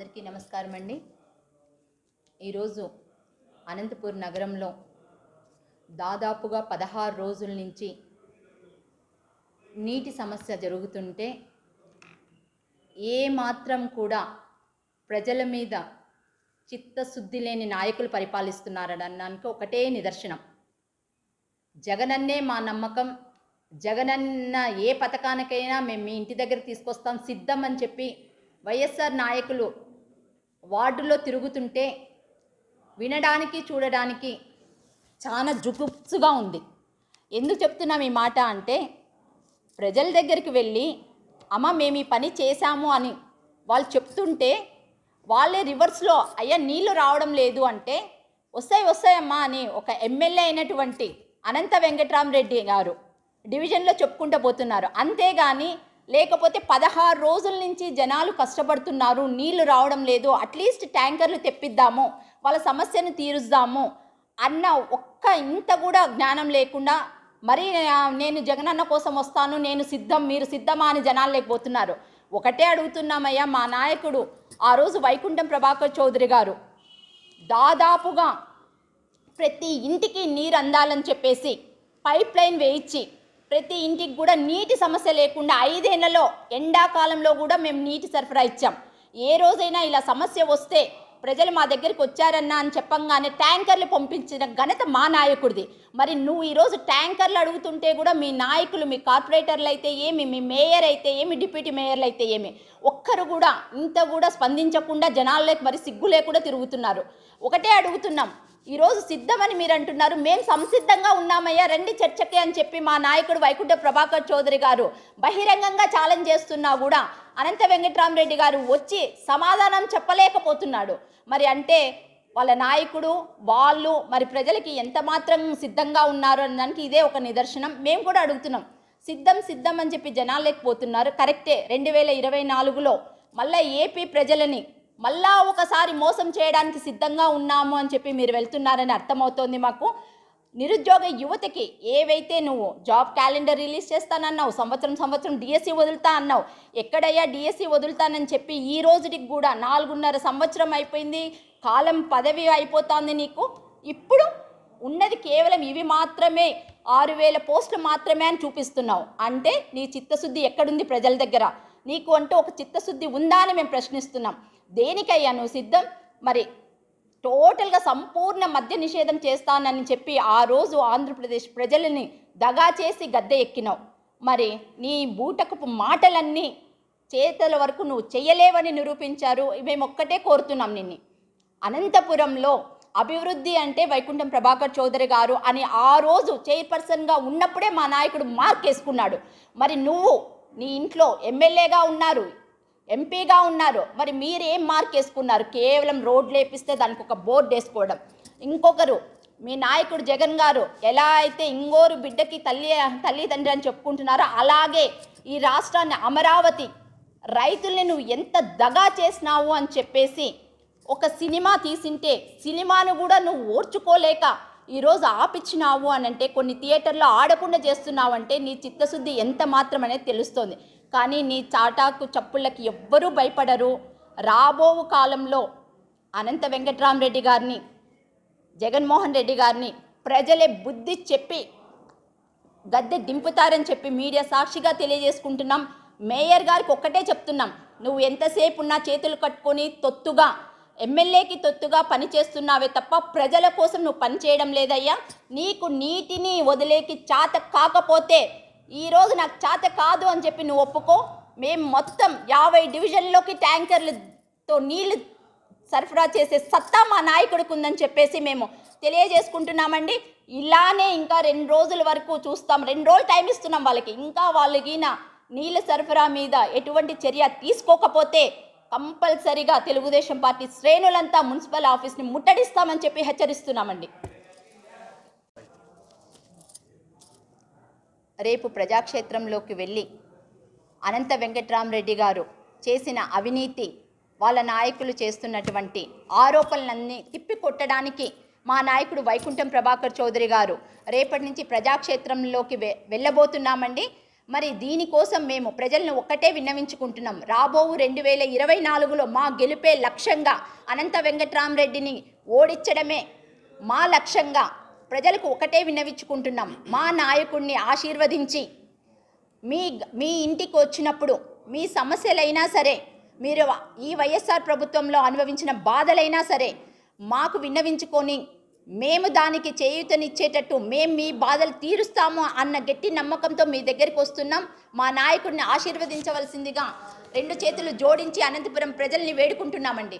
అందరికీ నమస్కారం అండి. ఈరోజు అనంతపూర్ నగరంలో దాదాపుగా పదహారు రోజుల నుంచి నీటి సమస్య జరుగుతుంటే ఏ మాత్రం కూడా ప్రజల మీద చిత్తశుద్ధి లేని నాయకులు పరిపాలిస్తున్నారనడానికి ఒకటే నిదర్శనం. జగనన్నే మా నమ్మకం జగనన్న ఏ పథకానికైనా మేము మీ ఇంటి దగ్గర తీసుకొస్తాం సిద్ధం అని చెప్పి వైఎస్ఆర్ నాయకులు వార్డులో తిరుగుతుంటే వినడానికి చూడడానికి చాలా జుగుప్సుగా ఉంది. ఎందుకు చెప్తున్నాం ఈ మాట అంటే ప్రజల దగ్గరికి వెళ్ళి అమ్మ మేము ఈ పని చేశాము అని వాళ్ళు చెప్తుంటే వాళ్ళే రివర్స్లో అయ్యా నీళ్ళు రావడం లేదు అంటే వస్తాయి వస్తాయమ్మా అని ఒక ఎమ్మెల్యే అయినటువంటి అనంత వెంకట్రామరెడ్డి గారు డివిజన్లో చెప్పుకుంటూ పోతున్నారు. అంతేగాని లేకపోతే పదహారు రోజుల నుంచి జనాలు కష్టపడుతున్నారు నీళ్ళు రావడం లేదు అట్లీస్ట్ ట్యాంకర్లు తెప్పిద్దాము వాళ్ళ సమస్యను తీరుద్దాము అన్న ఒక్క ఇంత కూడా జ్ఞానం లేకుండా మరి నేను జగనన్న కోసం వస్తాను నేను సిద్ధం మీరు సిద్ధమా అని జనాలు లేకపోతున్నారు. ఒకటే అడుగుతున్నామయ్యా మా నాయకుడు ఆ రోజు వైకుంఠం ప్రభాకర్ చౌదరి గారు దాదాపుగా ప్రతి ఇంటికి నీరు అందాలని చెప్పేసి పైప్ లైన్ వేయించి ప్రతి ఇంటికి కూడా నీటి సమస్య లేకుండా ఐదేళ్ళలో ఎండాకాలంలో కూడా మేము నీటి సరఫరా ఇచ్చాం. ఏ రోజైనా ఇలా సమస్య వస్తే ప్రజలు మా దగ్గరికి వచ్చారన్నా అని చెప్పంగానే ట్యాంకర్లు పంపించిన ఘనత మా నాయకుడిది. మరి నువ్వు ఈరోజు ట్యాంకర్లు అడుగుతుంటే కూడా మీ నాయకులు మీ కార్పొరేటర్లు అయితే ఏమి మీ మేయర్ అయితే ఏమి డిప్యూటీ మేయర్లు అయితే ఏమి? ఒక్కరు కూడా ఇంత కూడా స్పందించకుండా జనాల్లోకి మరి సిగ్గు లేకుండా తిరుగుతున్నారు. ఒకటే అడుగుతున్నాం. ఈరోజు సిద్ధమని మీరు అంటున్నారు. మేము సంసిద్ధంగా ఉన్నామయ్యా రండి చర్చకి అని చెప్పి మా నాయకుడు వైకుంఠ ప్రభాకర్ చౌదరి గారు బహిరంగంగా ఛాలెంజ్ చేస్తున్నా కూడా అనంత వెంకట్రామరెడ్డి గారు వచ్చి సమాధానం చెప్పలేకపోతున్నాడు. మరి అంటే వాళ్ళ నాయకుడు వాళ్ళు మరి ప్రజలకి ఎంత మాత్రం సిద్ధంగా ఉన్నారు అనడానికి ఇదే ఒక నిదర్శనం. మేము కూడా అడుగుతున్నాం. సిద్ధం సిద్ధం అని చెప్పి జనాలు లేకపోతున్నారు. కరెక్టే. రెండు వేల ఇరవై నాలుగులో మళ్ళీ ఏపీ ప్రజలని మళ్ళా ఒకసారి మోసం చేయడానికి సిద్ధంగా ఉన్నాము అని చెప్పి మీరు వెళ్తున్నారని అర్థమవుతోంది మాకు. నిరుద్యోగ యువతకి ఏవైతే నువ్వు జాబ్ క్యాలెండర్ రిలీజ్ చేస్తానన్నావు సంవత్సరం సంవత్సరం డిఎస్సి వదులుతా అన్నావు ఎక్కడయ్యా డిఎస్సి వదులుతానని చెప్పి ఈ రోజుకి కూడా నాలుగున్నర సంవత్సరం అయిపోయింది కాలం పదవి అయిపోతుంది నీకు. ఇప్పుడు ఉన్నది కేవలం ఇవి మాత్రమే ఆరు వేల పోస్టులు మాత్రమే అని చూపిస్తున్నావు. అంటే నీ చిత్తశుద్ధి ఎక్కడుంది ప్రజల దగ్గర? నీకు అంటూ ఒక చిత్తశుద్ధి ఉందా అని మేము ప్రశ్నిస్తున్నాం. దేనికయ్యా నువ్వు సిద్ధం? మరి టోటల్గా సంపూర్ణ మద్య నిషేధం చేస్తానని చెప్పి ఆ రోజు ఆంధ్రప్రదేశ్ ప్రజలని దగా చేసి గద్దె ఎక్కినావు. మరి నీ బూటకపు మాటలన్నీ చేతల వరకు నువ్వు చేయలేవని నిరూపించారు. మేము ఒక్కటే కోరుతున్నాం నిన్ని. అనంతపురంలో అభివృద్ధి అంటే వైకుంఠం ప్రభాకర్ చౌదరి గారు అని ఆ రోజు చైర్పర్సన్గా ఉన్నప్పుడే మా నాయకుడు మార్క్ వేసుకున్నాడు. మరి నువ్వు నీ ఇంట్లో ఎమ్మెల్యేగా ఉన్నారు. ఎంపీగా ఉన్నారు. మరి మీరేం మార్క్ వేసుకున్నారు? కేవలం రోడ్లు వేపిస్తే దానికి ఒక బోర్డు వేసుకోవడం. ఇంకొకరు మీ నాయకుడు జగన్ గారు ఎలా అయితే ఇంగోరు బిడ్డకి తల్లి తల్లిదండ్రి అని చెప్పుకుంటున్నారో అలాగే ఈ రాష్ట్రాన్ని అమరావతి రైతుల్ని నువ్వు ఎంత దగా చేసినావు అని చెప్పేసి ఒక సినిమా తీసింటే సినిమాను కూడా నువ్వు ఓర్చుకోలేక ఈరోజు ఆపిచ్చినావు అని అంటే కొన్ని థియేటర్లో ఆడకుండా చేస్తున్నావు అంటే నీ చిత్తశుద్ధి ఎంత మాత్రం అనేది తెలుస్తోంది. కానీ నీ చాటాకు చప్పుళ్ళకి ఎవ్వరూ భయపడరు. రాబో కాలంలో అనంత వెంకట్రామరెడ్డి గారిని జగన్మోహన్ రెడ్డి గారిని ప్రజలే బుద్ధి చెప్పి గద్దె దింపుతారని చెప్పి మీడియా సాక్షిగా తెలియజేసుకుంటున్నాం. మేయర్ గారికి ఒక్కటే చెప్తున్నాం. నువ్వు ఎంతసేపు ఉన్నా చేతులు కట్టుకొని తొత్తుగా ఎమ్మెల్యేకి తొత్తుగా పని చేస్తున్నావే తప్ప ప్రజల కోసం నువ్వు పనిచేయడం లేదయ్యా. నీకు నీటిని వదిలేకి చాత కాకపోతే ఈరోజు నాకు చాత కాదు అని చెప్పి నువ్వు ఒప్పుకో. మేము మొత్తం యాభై డివిజన్లోకి ట్యాంకర్లతో నీళ్ళు సరఫరా చేసే సత్తా మా నాయకుడికి ఉందని చెప్పేసి మేము తెలియజేసుకుంటున్నామండి. ఇలానే ఇంకా రెండు రోజుల వరకు చూస్తాం. రెండు రోజులు టైం ఇస్తున్నాం వాళ్ళకి. ఇంకా వాళ్ళకి నీళ్ళ సరఫరా మీద ఎటువంటి చర్య తీసుకోకపోతే కంపల్సరిగా తెలుగుదేశం పార్టీ శ్రేణులంతా మున్సిపల్ ఆఫీస్ని ముట్టడిస్తామని చెప్పి హెచ్చరిస్తున్నామండి. రేపు ప్రజాక్షేత్రంలోకి వెళ్ళి అనంత వెంకట్రామరెడ్డి గారు చేసిన అవినీతి వాళ్ళ నాయకులు చేస్తున్నటువంటి ఆరోపణలన్నీ తిప్పికొట్టడానికి మా నాయకుడు వైకుంఠం ప్రభాకర్ చౌదరి గారు రేపటి నుంచి ప్రజాక్షేత్రంలోకి వె వెళ్ళబోతున్నామండి. మరి దీనికోసం మేము ప్రజలను ఒక్కటే విన్నవించుకుంటున్నాం. రాబోవు రెండు వేల ఇరవై నాలుగులో మా గెలిపే లక్ష్యంగా అనంత వెంకట్రామరెడ్డిని ఓడించడమే మా లక్ష్యంగా ప్రజలకు ఒకటే విన్నవించుకుంటున్నాం. మా నాయకుడిని ఆశీర్వదించి మీ మీ ఇంటికి వచ్చినప్పుడు మీ సమస్యలైనా సరే మీరు ఈ వైఎస్ఆర్ ప్రభుత్వంలో అనుభవించిన బాధలైనా సరే మాకు విన్నవించుకొని మేము దానికి చేయూతనిచ్చేటట్టు మేము మీ బాధలు తీరుస్తాము అన్న గట్టి నమ్మకంతో మీ దగ్గరికి వస్తున్నాం. మా నాయకుడిని ఆశీర్వదించవలసిందిగా రెండు చేతులు జోడించి అనంతపురం ప్రజల్ని వేడుకుంటున్నామండి.